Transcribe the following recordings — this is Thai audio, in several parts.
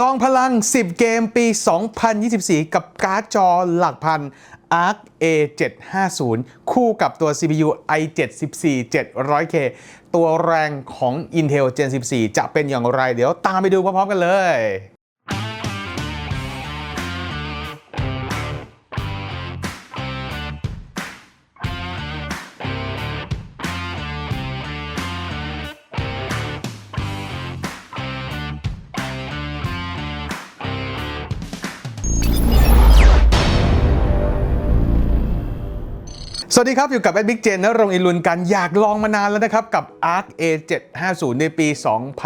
ลองพลัง 10 เกมปี 2024 กับการ์ดจอหลักพัน ARC A750 คู่กับตัว CPU i7 14700K ตัวแรงของ Intel Gen 14 จะเป็นอย่างไร เดี๋ยวตามไปดูพร้อมๆกันเลย สวัสดีครับ อยู่กับแอดบิ๊กเจนนรงอิลุนกันอยากลองมานานแล้วนะครับ กับ ARC A750 ในปี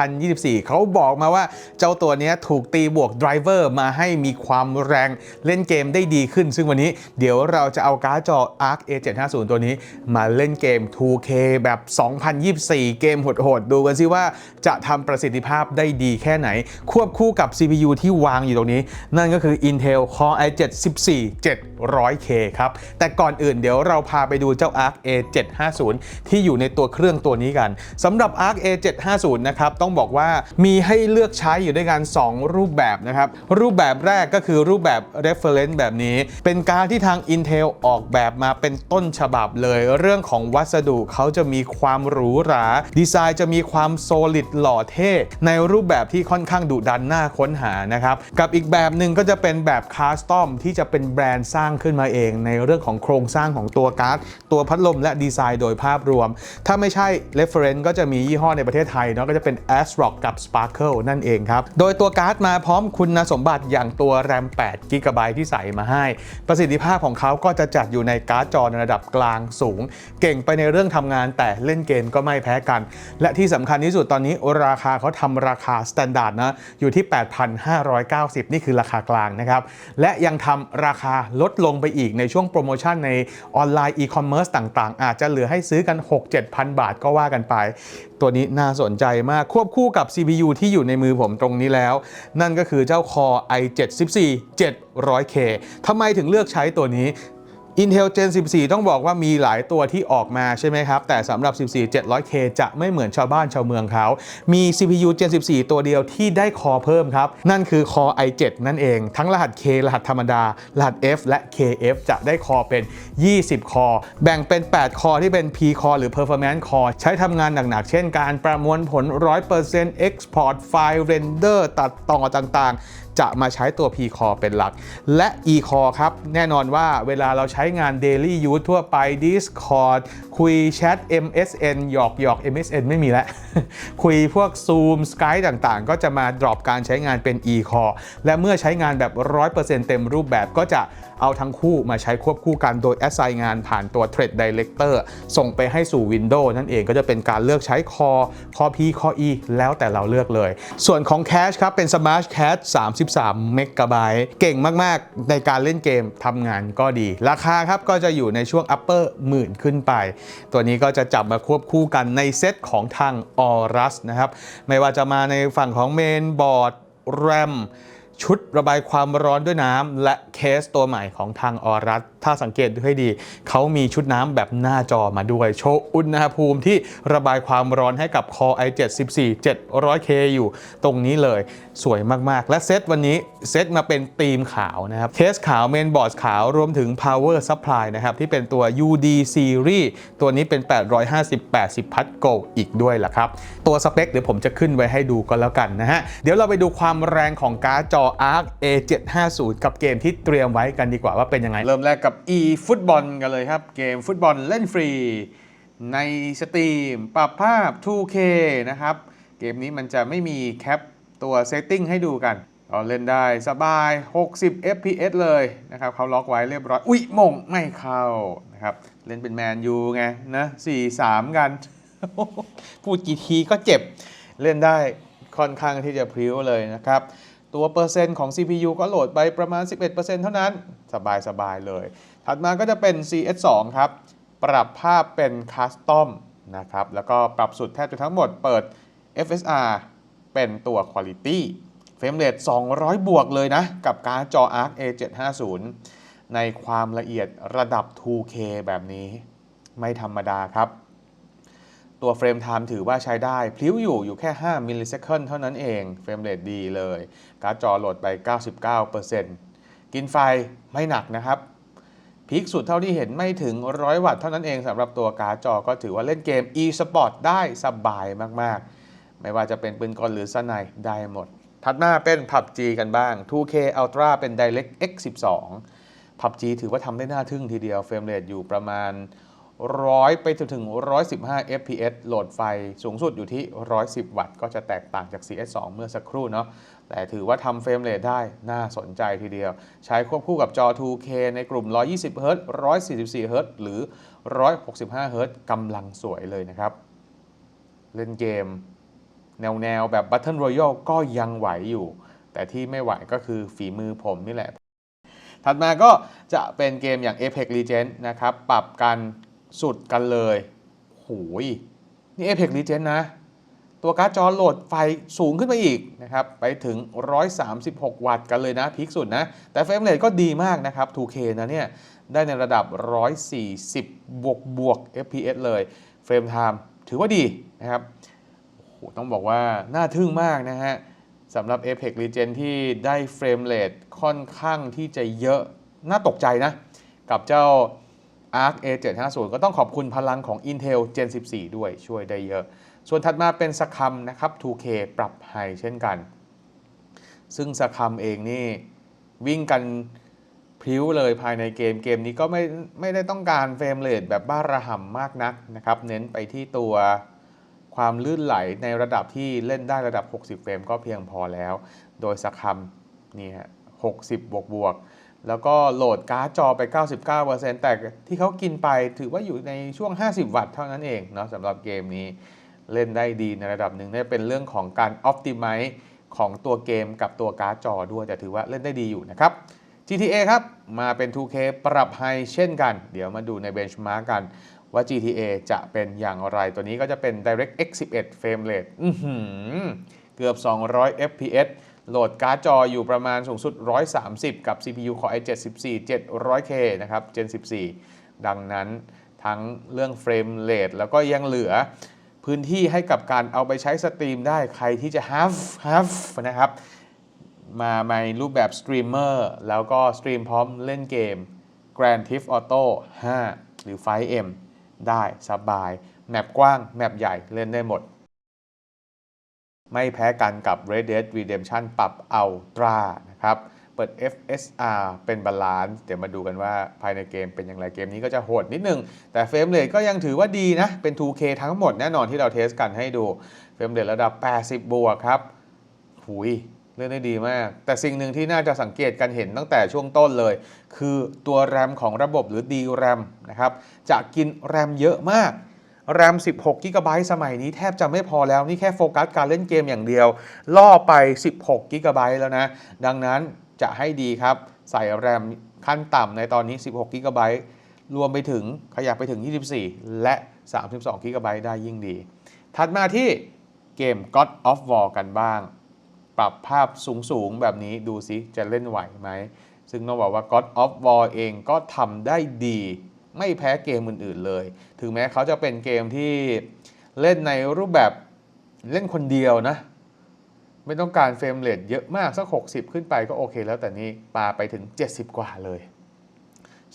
2024 เขาบอกมาว่าเจ้าตัวนี้ถูกตีบวกไดรเวอร์มาให้มีความแรงเล่นเกมได้ดีขึ้น ซึ่งวันนี้เดี๋ยวเราจะเอาการ์ดจอ ARC A750 ตัวนี้มาเล่นเกม 2K แบบ 2024 เกมโหดๆ ดูกันซิว่าจะทำประสิทธิภาพได้ดีแค่ไหน ควบคู่กับ CPU ที่วางอยู่ตรงนี้ นั่นก็คือ Intel Core i7 14700K ครับแต่ก่อนอื่นเดี๋ยวเราพาไปดูเจ้า ARC A750 ที่อยู่ในตัวเครื่องตัวนี้กันสำหรับ ARC A750 นะครับต้องบอกว่ามีให้เลือกใช้อยู่ด้วยกัน 2 รูปแบบนะครับ รูปแบบแรกก็คือรูปแบบ reference แบบนี้ เป็นการที่ทาง Intel ออกแบบมาเป็นต้นฉบับเลย เรื่องของวัสดุเขาจะมีความหรูหรา ดีไซน์จะมีความโซลิดหล่อเท่ ในรูปแบบที่ค่อนข้างดุดันน่าค้นหานะครับ กับอีกแบบหนึ่งก็จะเป็นแบบคาสตอมที่จะเป็นแบรนด์สร้างขึ้นมาเอง ในเรื่องของโครงสร้างของตัวการดตัวพัดลมและดีไซน์โดยภาพรวม ถ้าไม่ใช่ reference ก็จะมียี่ห้อในประเทศไทยเนาะก็จะเป็น ASRock กับ Sparkle นั่นเองครับ โดยตัวการ์ดมาพร้อมคุณสมบัติอย่างตัว RAM 8 g b ที่ใส่มาให้ ประสิทธิภาพของเขาก็จะจัดอยู่ในการ์ดจอในระดับกลางสูง เก่งไปในเรื่องทำงานแต่เล่นเกมก็ไม่แพ้กัน และที่สำคัญที่สุดตอนนี้ราคาเขาทำราคาสแตนดาร์ดนะอยู่ที่ 8,590 นี่คือราคากลางนะครับและยังทำราคาลดลงไปอีกในช่วงโปรโมชั่นในออนไลน์อีคอมเมิร์ซต่างๆ อาจจะเหลือให้ซื้อกัน 6-7,000 บาทก็ว่ากันไป ตัวนี้น่าสนใจมากควบคู่กับ CPU ที่อยู่ในมือผมตรงนี้แล้ว นั่นก็คือเจ้า Core i7 14 700K ทำไมถึงเลือกใช้ตัวนี้ Intel Gen 14 ต้องบอกว่ามีหลายตัวที่ออกมาใช่ไหมครับ แต่สำหรับ 14 700K จะไม่เหมือนชาวบ้านชาวเมืองเขา มี CPU Gen 14 ตัวเดียวที่ได้คอเพิ่มครับ นั่นคือ Core i7 นั่นเอง ทั้งรหัส K รหัสธรรมดา รหัส F และ KF จะได้คอเป็น 20 คอ แบ่งเป็น 8 คอที่เป็น P Core หรือ Performance Core ใช้ทำงานหนักๆ เช่นการประมวลผล 100% Export ไฟล์ Render ตัดต่อต่างๆจะมาใช้ตัว P Core เป็นหลัก และ E Core ครับ แน่นอนว่าเวลาเราใช้งาน Daily Use ทั่วไป Discord คุยแชท MSN หยอกหยอก MSN ไม่มีแล้ว คุยพวก Zoom Skype ต่างๆ ก็จะมา drop การใช้งานเป็น E Core และเมื่อใช้งานแบบ 100%เต็มรูปแบบก็จะเอาทั้งคู่มาใช้ควบคู่กันโดย assign งานผ่านตัว Thread Director ส่งไปให้สู่ Windows นั่นเองก็จะเป็นการเลือกใช้ Core Core P Core E แล้วแต่เราเลือกเลย ส่วนของ Cache ครับเป็น Smart Cache 33 เมกะไบต์เก่งมาก ๆ ในการเล่นเกมทำงานก็ดี ราคาครับก็จะอยู่ในช่วง upper หมื่นขึ้นไป ตัวนี้ก็จะจับมาควบคู่กันในเซตของทาง Aorus นะครับ ไม่ว่าจะมาในฝั่งของเมนบอร์ดแรมชุดระบายความร้อนด้วยน้ำและเคสตัวใหม่ของทางออรัสถ้าสังเกตดูให้ดี เขามีชุดน้ำแบบหน้าจอมาด้วย โชว์อุณหภูมิที่ระบายความร้อนให้กับ Core i7 14 700K อยู่ตรงนี้เลย สวยมากๆ และเซตวันนี้เซตมาเป็นธีมขาวนะครับ เคสขาวเมนบอร์ดขาวรวมถึง power supply นะครับ ที่เป็นตัว UD series ตัวนี้เป็น 850-80 พัทโกอีกด้วยล่ะครับ ตัวสเปคเดี๋ยวผมจะขึ้นไว้ให้ดูก็แล้วกันนะฮะ เดี๋ยวเราไปดูความแรงของการ์ดจอ ARC A750 กับเกมที่เตรียมไว้กันดีกว่าว่าเป็นยังไงเริ่มแรกกับ e ฟุตบอลกันเลยครับ เกมฟุตบอลเล่นฟรี ในสตรีมปรับภาพ 2K นะครับ เกมนี้มันจะไม่มีแคปตัวเซตติ้งให้ดูกันก็เล่นได้สบาย 60 fps เลยนะครับเขาล็อกไว้เรียบร้อย อุ๊ยมงไม่เข้านะครับ เล่นเป็นแมนยูไงนะ4-3 กัน พูดกี่ทีก็เจ็บ เล่นได้ค่อนข้างที่จะพริ้วเลยนะครับ ตัวเปอร์เซ็นต์ของ CPU ก็โหลดไปประมาณ 11%เท่านั้น สบายๆเลย ถัดมาก็จะเป็น CS2 ครับ ปรับภาพเป็นคัสตอมนะครับ แล้วก็ปรับสุดแทบจะทั้งหมดเปิด FSR เป็นตัว Quality เฟรมเรท200 บวกเลยนะ กับการ์ดจอ ARC A750 ในความละเอียดระดับ 2K แบบนี้ ไม่ธรรมดาครับ ตัวเฟรมไทม์ถือว่าใช้ได้ พลิ้วอยู่อยู่แค่ 5 มิลลิเซคันเท่านั้นเอง เฟรมเรทดีเลย การ์ดจอโหลดไป 99%กินไฟไม่หนักนะครับ พีคสุดเท่าที่เห็นไม่ถึง 100 วัตต์เท่านั้นเองสำหรับตัวการ์ดจอก็ถือว่าเล่นเกม e-sport ได้สบายมากๆ ไม่ว่าจะเป็นปืนกลหรือสไนด์ได้หมด ถัดมาเป็น PUBG กันบ้าง 2K Ultra เป็น DirectX 12 PUBG ถือว่าทำได้น่าทึ่งทีเดียวเฟรมเรทอยู่ประมาณ 100 ไปจนถึง 115 fps โหลดไฟสูงสุดอยู่ที่ 110 วัตต์ ก็จะแตกต่างจาก CS2 เมื่อสักครู่เนาะ แต่ถือว่าทำเฟรมเรทได้น่าสนใจทีเดียว ใช้ควบคู่กับจอ 2K ในกลุ่ม 120 Hz 144 Hz หรือ 165 Hz กำลังสวยเลยนะครับ เล่นเกม แนวแนวแบบ Battle Royale ก็ยังไหวอยู่ แต่ที่ไม่ไหวก็คือฝีมือผมนี่แหละ ถัดมาก็จะเป็นเกมอย่าง Apex Legends นะครับ ปรับกัน สุดกันเลยโหยนี่ Apex Legends นะ ตัวการ์ดจอโหลดไฟสูงขึ้นไปอีกนะครับ ไปถึง 136 วัตต์กันเลยนะพีคสุดนะ แต่เฟรมเรทก็ดีมากนะครับ 2K นะเนี่ย ได้ในระดับ 140 บวกบวก FPS เลยเฟรมไทม์ถือว่าดีนะครับโอ้โหต้องบอกว่าน่าทึ่งมากนะฮะสำหรับ Apex Legends ที่ได้เฟรมเรทค่อนข้างที่จะเยอะน่าตกใจนะ กับเจ้า Arc A750 ก็ต้องขอบคุณพลังของ Intel Gen 14 ด้วยช่วยได้เยอะ ส่วนถัดมาเป็นสคัมนะครับ 2K ปรับไฮเช่นกัน ซึ่งสคัมเองนี่วิ่งกันพริ้วเลยภายในเกมเกมนี้ก็ไม่ไม่ได้ต้องการเฟรมเรทแบบบ้าระห่ำมากนักนะครับ เน้นไปที่ตัวความลื่นไหลในระดับที่เล่นได้ระดับ 60 เฟรมก็เพียงพอแล้ว โดยสคัมนี่ฮะ60 บวกบวก แล้วก็โหลดการ์ดจอไป 99%แต่ที่เขากินไปถือว่าอยู่ในช่วง 50 วัตต์เท่านั้นเองเนาะสำหรับเกมนี้เล่นได้ดีในระดับหนึ่งนี่เป็นเรื่องของการ Optimize ของตัวเกมกับตัวการ์ดจอด้วย แต่ถือว่าเล่นได้ดีอยู่นะครับ GTA ครับ มาเป็น 2K ปรับไฮเช่นกัน เดี๋ยวมาดูใน Benchmark กันว่า GTA จะเป็นอย่างไรตัวนี้ก็จะเป็น DirectX 11 Frame Rate เกือบ 200 FPS โหลดการ์ดจออยู่ประมาณสูงสุด 130 กับ CPU Core i7 14 700K นะครับ Gen 14 ดังนั้นทั้งเรื่องเฟรมเรทแล้วก็ยังเหลือพื้นที่ให้กับการเอาไปใช้สตรีมได้ใครที่จะ have have นะครับ มาในรูปแบบสตรีมเมอร์แล้วก็สตรีมพร้อมเล่นเกม Grand Theft Auto 5 หรือ 5M ได้สบาย แมปกว้าง แมปใหญ่เล่นได้หมด ไม่แพ้กันกับ Red Dead Redemption ปรับ Ultra นะครับ เปิด FSR เป็นบาลานซ์เดี๋ยวมาดูกันว่าภายในเกมเป็นอย่างไรเกมนี้ก็จะโหดนิดนึง แต่เฟรมเรทก็ยังถือว่าดีนะ เป็น 2K ทั้งหมดแน่นอนที่เราเทสกันให้ดูเฟรมเรทระดับ 80 บวกครับหุยเล่นได้ดีมาก แต่สิ่งหนึ่งที่น่าจะสังเกตกันเห็นตั้งแต่ช่วงต้นเลย คือตัวแรมของระบบหรือ DRAM นะครับจะกินแรมเยอะมาก แรม 16 g b สมัยนี้แทบจะไม่พอแล้วนี่แค่โฟกัสการเล่นเกมอย่างเดียว ล่อไป 16 g b แล้วนะ ดังนั้นจะให้ดีครับ ใส่แรมขั้นต่ำในตอนนี้ 16 g b รวมไปถึงขยับไปถึง 24 และ 32 g b ได้ยิ่งดี ถัดมาที่เกม God of War กันบ้าง ปรับภาพสูง ๆ แบบนี้ดูซิจะเล่นไหวไหม ซึ่งต้องบอกว่า God of War เองก็ทำได้ดี ไม่แพ้เกมอื่นๆเลย ถึงแม้เขาจะเป็นเกมที่เล่นในรูปแบบเล่นคนเดียวนะ ไม่ต้องการเฟรมเรทเยอะมาก สัก 60 ขึ้นไปก็โอเคแล้วแต่นี่ปาไปถึง 70 กว่าเลย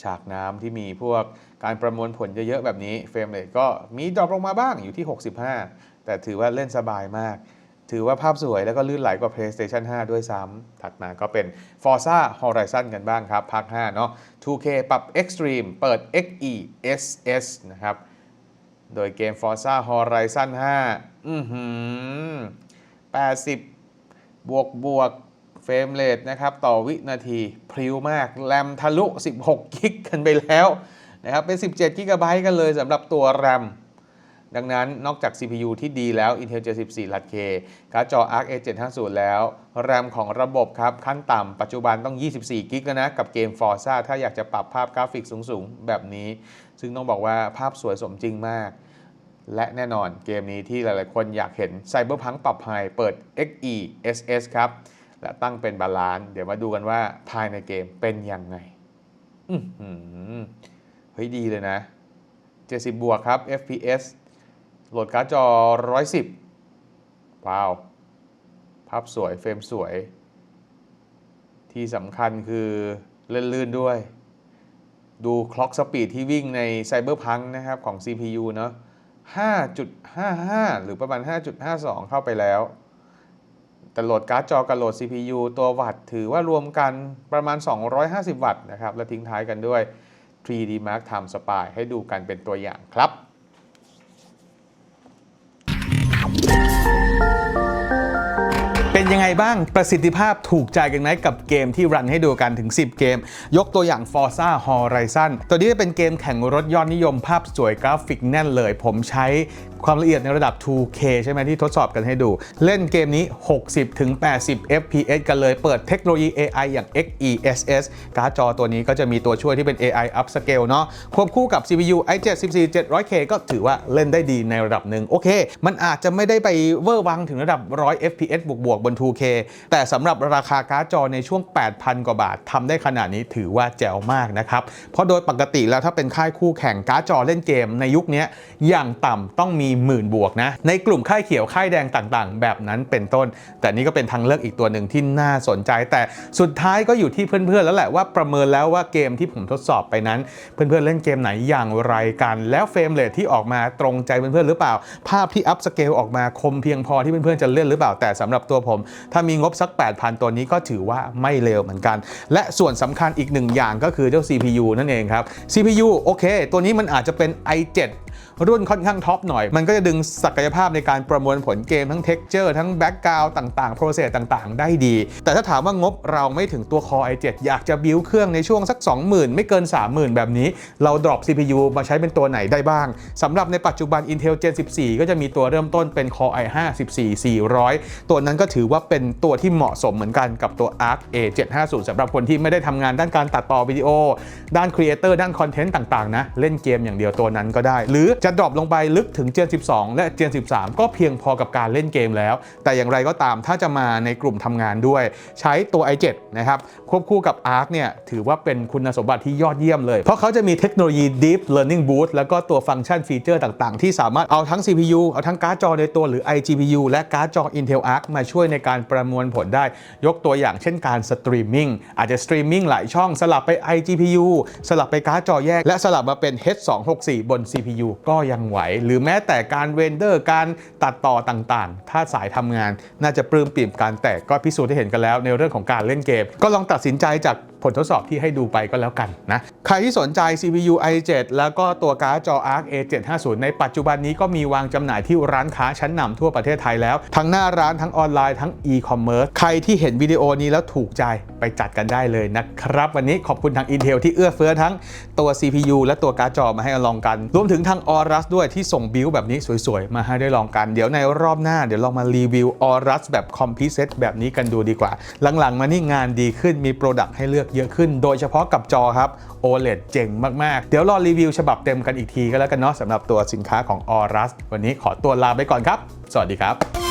ฉากน้ำที่มีพวกการประมวลผลเยอะๆแบบนี้เฟรมเรทก็มีดรอปลงมาบ้างอยู่ที่ 65 แต่ถือว่าเล่นสบายมาก ถือว่าภาพสวยแล้วก็ลื่นไหลกว่า PlayStation 5 ด้วยซ้ำ ถัดมาก็เป็น Forza Horizon กันบ้างครับ ภาค 5 เนาะ 2K ปรับ Extreme เปิด XE SS นะครับ โดยเกม Forza Horizon 5 อือหือ80 บวกบวกเฟรมเรทนะครับ ต่อวินาทีพริ้วมาก แรมทะลุ 16 กิกกันไปแล้วนะครับ เป็น 17 กิกะไบต์กันเลยสำหรับตัวแรม ดังนั้นนอกจาก CPU ที่ดีแล้ว Intel 74 Lat K การ์ดจอ Arc A750 แล้ว แรมของระบบครับ ขั้นต่ำปัจจุบันต้อง 24 กิกแล้วนะ กับเกม Forza ถ้าอยากจะปรับภาพกราฟิกสูงๆ แบบนี้ ซึ่งต้องบอกว่าภาพสวยสมจริงมาก และแน่นอนเกมนี้ที่หลายๆ คนอยากเห็น Cyberpunk ปรับไฮเปิด XE SS ครับ และตั้งเป็นบาลานซ์เดี๋ยวมาดูกันว่าภายในเกมเป็นยังไงอื้อหือเฮ้ยดีเลยนะ 70 บวกครับ FPS โหลดการ์ดจอ 110 ว้าว ภาพสวยเฟรมสวย ที่สำคัญคือเล่นลื่นด้วย ดูคล็อกสปีดที่วิ่งใน Cyberpunk นะครับ ของ CPU เนาะ5.55 หรือประมาณ 5.52 เข้าไปแล้ว แต่โหลดการ์ดจอกับโหลด CPU ตัววัตต์ถือว่ารวมกันประมาณ 250 วัตต์นะครับ และทิ้งท้ายกันด้วย 3D Mark Time Spy ให้ดูกันเป็นตัวอย่างครับ ยังไงบ้างประสิทธิภาพถูกใจกันไหมกับเกมที่รันให้ดูกันถึง 10 เกม ยกตัวอย่าง Forza Horizon ตัวนี้เป็นเกมแข่งรถยอดนิยมภาพสวยกราฟิกแน่นเลย ผมใช้ความละเอียดในระดับ 2K ใช่ไหมที่ทดสอบกันให้ดู เล่นเกมนี้ 60-80 FPS กันเลย เปิดเทคโนโลยี AI อย่าง XeSS การ์ดจอตัวนี้ก็จะมีตัวช่วยที่เป็น AI upscale เนาะควบคู่กับ CPU i7 14700K ก็ถือว่าเล่นได้ดีในระดับหนึ่งโอเค มันอาจจะไม่ได้ไปเวอร์วังถึงระดับ 100 FPS บวกบวกบน 2K แต่สำหรับราคาการ์ดจอในช่วง 8,000 กว่าบาททำได้ขนาดนี้ถือว่าแจ๋วมากนะครับเพราะโดยปกติแล้วถ้าเป็นค่ายคู่แข่งการ์ดจอเล่นเกมในยุคนี้อย่างต่ำต้องมีหมื่นบวกนะ ในกลุ่มค่ายเขียวค่ายแดงต่างๆ แบบนั้นเป็นต้น แต่นี่ก็เป็นทางเลือกอีกตัวหนึ่งที่น่าสนใจ แต่สุดท้ายก็อยู่ที่เพื่อนๆแล้วแหละว่าประเมินแล้วว่าเกมที่ผมทดสอบไปนั้น เพื่อนๆเล่นเกมไหนอย่างไรกัน แล้วเฟรมเรทที่ออกมาตรงใจเพื่อนๆหรือเปล่า ภาพที่อัพสเกลออกมาคมเพียงพอที่เพื่อนๆจะเล่นหรือเปล่าแต่สำหรับตัวผม ถ้ามีงบสัก 8,000 ตัวนี้ก็ถือว่าไม่เลวเหมือนกัน และส่วนสำคัญอีกหนึ่งอย่างก็คือเจ้า CPU นั่นเองครับ CPU โอเค ตัวนี้มันอาจจะเป็น i7 รุ่นค่อนข้างท็อปหน่อย มันก็จะดึงศักยภาพในการประมวลผลเกมทั้ง Texture ทั้ง Background ต่างๆ Process ต่างๆ ได้ดี แต่ถ้าถามว่างบเราไม่ถึงตัว Core i7 อยากจะบิวเครื่องในช่วงสัก 20,000 ไม่เกิน 30,000 แบบนี้ เรา drop CPU มาใช้เป็นตัวไหนได้บ้างสำหรับในปัจจุบัน Intel Gen 14 ก็จะมีตัวเริ่มต้นเป็น Core i5 14400 ตัวนั้นก็ถือว่าเป็นตัวที่เหมาะสมเหมือนกันกับตัว Arc A750 สำหรับคนที่ไม่ได้ทำงานด้านการตัดต่อวิดีโอ ด้าน Creator ด้านคอนเทนต์ต่างๆนะเล่นเกมอย่างเดียวตัวนั้นก็ได้ หรือจะดรอปลงไปลึกถึง Gen 12 และ Gen 13 ก็เพียงพอกับการเล่นเกมแล้ว แต่อย่างไรก็ตามถ้าจะมาในกลุ่มทำงานด้วย ใช้ตัว i7 นะครับควบคู่กับ Arc เนี่ยถือว่าเป็นคุณสมบัติที่ยอดเยี่ยมเลย เพราะเขาจะมีเทคโนโลยี Deep Learning Boost แล้วก็ตัวฟังก์ชันฟีเจอร์ต่างๆ ที่สามารถเอาทั้ง CPU เอาทั้งการ์ดจอในตัวหรือ iGPU และการ์ดจอ Intel Arc มาช่วยในการประมวลผลได้ ยกตัวอย่างเช่นการสตรีมมิ่งอาจจะสตรีมมิ่งหลายช่องสลับไป iGPU สลับไปการ์ดจอแยก และสลับมาเป็น H264 บน CPU ก็็ยังไหว หรือแม้แต่การเรนเดอร์การตัดต่อต่างๆ ถ้าสายทำงานน่าจะปลื้มปิ่มการแตกก็พิสูจน์ให้เห็นกันแล้วในเรื่องของการเล่นเกม ก็ลองตัดสินใจจากผลทดสอบที่ให้ดูไปก็แล้วกันนะ ใครที่สนใจ CPU i7 แล้วก็ตัวการ์ดจอ Arc A750 ในปัจจุบันนี้ก็มีวางจำหน่ายที่ร้านค้าชั้นนำทั่วประเทศไทยแล้ว ทั้งหน้าร้านทั้งออนไลน์ทั้ง e-commerce ใครที่เห็นวิดีโอนี้แล้วถูกใจไปจัดกันได้เลยนะครับ วันนี้ขอบคุณทาง Intel ที่เอื้อเฟื้อทั้งตัว CPU และตัวการ์ดจอมาให้เราลองกัน รวมถึงทางออออรัสด้วยที่ส่งบิลแบบนี้สวยๆ มาให้ได้ลองกัน เดี๋ยวในรอบหน้าเดี๋ยวลองมารีวิวออรัสแบบคอมพิเซตแบบนี้กันดูดีกว่า หลังๆ มานี่งานดีขึ้นมีโปรดักต์ให้เลือกเยอะขึ้น โดยเฉพาะกับจอครับ OLED เจ๋งมากๆ เดี๋ยวรอรีวิวฉบับเต็มกันอีกทีก็แล้วกันเนาะสำหรับตัวสินค้าของออรัสวันนี้ขอตัวลาไปก่อนครับ สวัสดีครับ